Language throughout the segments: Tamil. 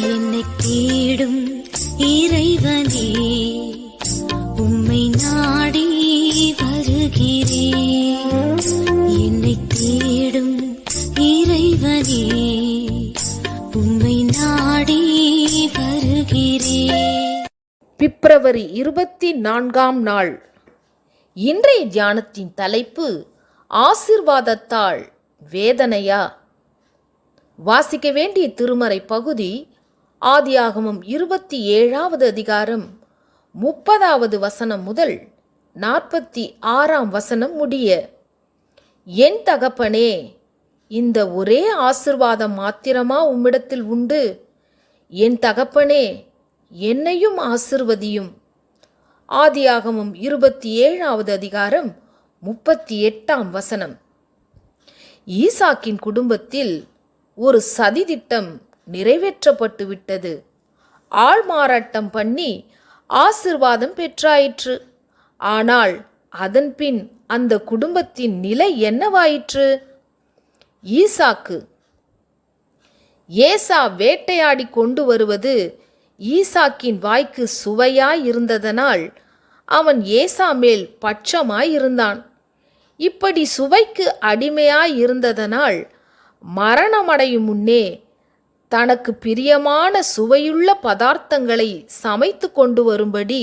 என்னை தேடும் இறைவனே உம்மை நாடி வருகிறேன். என்னை தேடும் இறைவனே உம்மை நாடி வருகிறேன். பிப்ரவரி இருபத்தி நான்காம் நாள். இன்றைய தியானத்தின் தலைப்பு ஆசிர்வாதத்தால் வேதனையா? வாசிக்க வேண்டிய திருமறை பகுதி ஆதியாகமும் இருபத்தி ஏழாவது அதிகாரம் முப்பதாவது வசனம் முதல் நாற்பத்தி ஆறாம் வசனம் முடிய என் தகப்பனே இந்த ஒரே ஆசிர்வாதம் மாத்திரமா உம்மிடத்தில் உண்டு? என் தகப்பனே என்னையும் ஆசிர்வதியும். ஆதியாகமும் இருபத்தி ஏழாவது அதிகாரம் முப்பத்தி எட்டாம் வசனம். ஈசாக்கின் குடும்பத்தில் ஒரு சதித்திட்டம் நிறைவேற்றப்பட்டு விட்டது ஆள் மாறாட்டம் பண்ணி ஆசிர்வாதம் பெற்றாயிற்று. ஆனால் அதன்பின் அந்த குடும்பத்தின் நிலை என்னவாயிற்று? ஈசாக்கு. ஏசா வேட்டையாடி கொண்டு வருவது ஈசாக்கின் வாய்க்கு சுவையாய் இருந்ததனால் அவன் ஏசா மேல் பட்சமாய் இருந்தான். இப்படி சுவைக்கு அடிமையாய் இருந்ததனால் மரணமடையும் முன்னே தனக்கு பிரியமான சுவையுள்ள பதார்த்தங்களை சமைத்து கொண்டு வரும்படி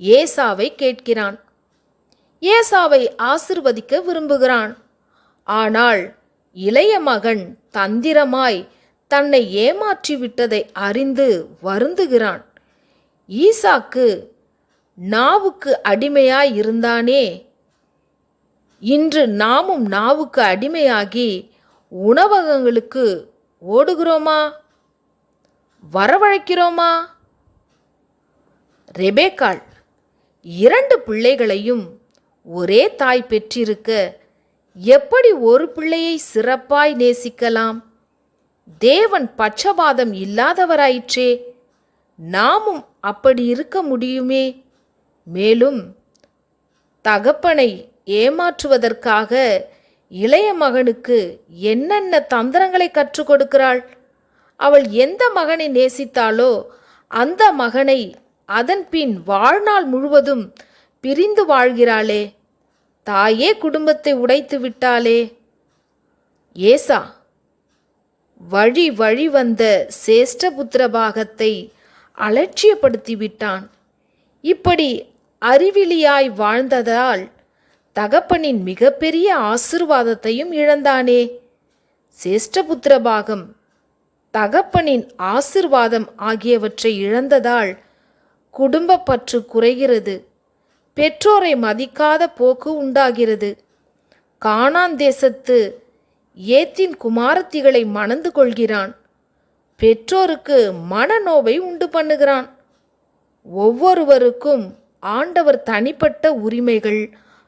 ஏசாவை கேட்கிறான். ஏசாவை ஆசிர்வதிக்க விரும்புகிறான். ஆனால் இளைய மகன் தந்திரமாய் தன்னை ஏமாற்றி விட்டதை அறிந்து வருந்துகிறான். ஈசாக்கு நாவுக்கு அடிமையாய் இருந்தானே இன்று நாமும் நாவுக்கு அடிமையாகி உணவகங்களுக்கு ஓடுகிறோமா? வரவழைக்கிறோமா? ரெபேக்காள் இரண்டு பிள்ளைகளையும் ஒரே தாய் பெற்றிருக்க எப்படி ஒரு பிள்ளையை சிறப்பாய் நேசிக்கலாம்? தேவன் பட்சபாதம் இல்லாதவராயிற்றே நாமும் அப்படி இருக்க முடியுமே? மேலும் தகப்பனை ஏமாற்றுவதற்காக இளைய மகனுக்கு என்னென்ன தந்திரங்களை கற்றுக் கொடுக்கிறாள்? அவள் எந்த மகனை நேசித்தாளோ அந்த மகனை அதன் பின் வாழ்நாள் முழுவதும் பிரிந்து வாழ்கிறாளே. தாயே குடும்பத்தை உடைத்து விட்டாளே. ஏசா வழி வழி வந்த சேஷ்டபுத்திர பாகத்தை அலட்சியப்படுத்தி விட்டான் இப்படி அறிவிலியாய் வாழ்ந்ததால் தகப்பனின் மிகப்பெரிய ஆசிர்வாதத்தையும் இழந்தானே. சேஷ்டபுத்திர பாகம் தகப்பனின் ஆசிர்வாதம் ஆகியவற்றை இழந்ததால் குடும்ப பற்று குறைகிறது. பெற்றோரை மதிக்காத போக்கு உண்டாகிறது. காணாந்தேசத்து ஏத்தின் குமாரத்திகளை மணந்து கொள்கிறான். பெற்றோருக்கு மனநோவை உண்டு பண்ணுகிறான். ஒவ்வொருவருக்கும் ஆண்டவர் தனிப்பட்ட உரிமைகள்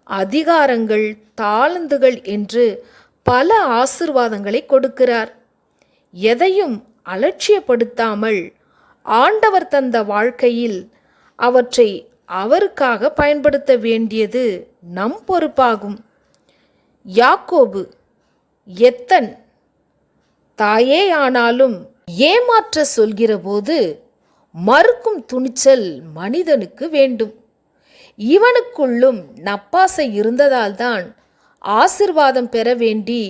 அதிகாரங்கள் தாளந்துகள் என்று பல ஆசிர்வாதங்களை கொடுக்கிறார். எதையும் அலட்சியப்படுத்தாமல் ஆண்டவர் தந்த வாழ்க்கையில் அவற்றை அவருக்காக பயன்படுத்த வேண்டியது நம் பொறுப்பாகும். யாக்கோபு எத்தன் தாயே ஆனாலும் ஏமாற்ற சொல்கிறபோது மறுக்கும் துணிச்சல் மனிதனுக்கு வேண்டும். இவனுக்குள்ளும் நப்பாசை இருந்ததால்தான் ஆசிர்வாதம் பெற வேண்டி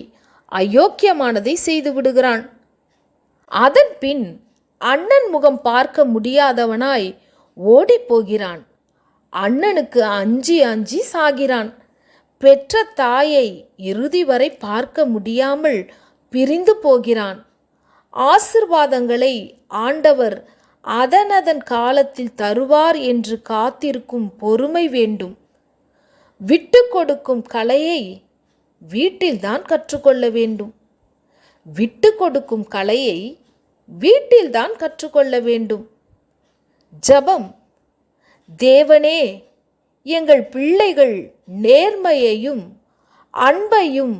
அயோக்கியமானதை செய்து விடுகிறான். அதன் பின் அண்ணன் முகம் பார்க்க முடியாதவனாய் ஓடிப்போகிறான். அண்ணனுக்கு அஞ்சி அஞ்சி சாகிறான். பெற்ற தாயை இறுதி வரை பார்க்க முடியாமல் பிரிந்து போகிறான். ஆசிர்வாதங்களை ஆண்டவர் அதன் அதன் காலத்தில் தருவார் என்று காத்திருக்கும் பொறுமை வேண்டும். விட்டு கொடுக்கும் கலையை வீட்டில்தான் கற்றுக்கொள்ள வேண்டும். விட்டு கொடுக்கும் கலையை வீட்டில்தான் கற்றுக்கொள்ள வேண்டும். ஜபம் தேவனே எங்கள் பிள்ளைகள் நேர்மையையும் அன்பையும்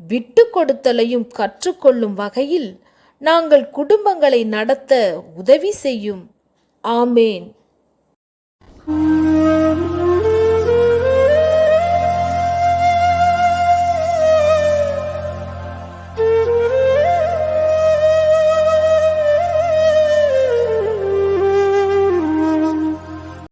விட்டு கொடுத்தலையும் கற்றுக்கொள்ளும் வகையில் நாங்கள் குடும்பங்களை நடத்த உதவி செய்யும். ஆமேன்.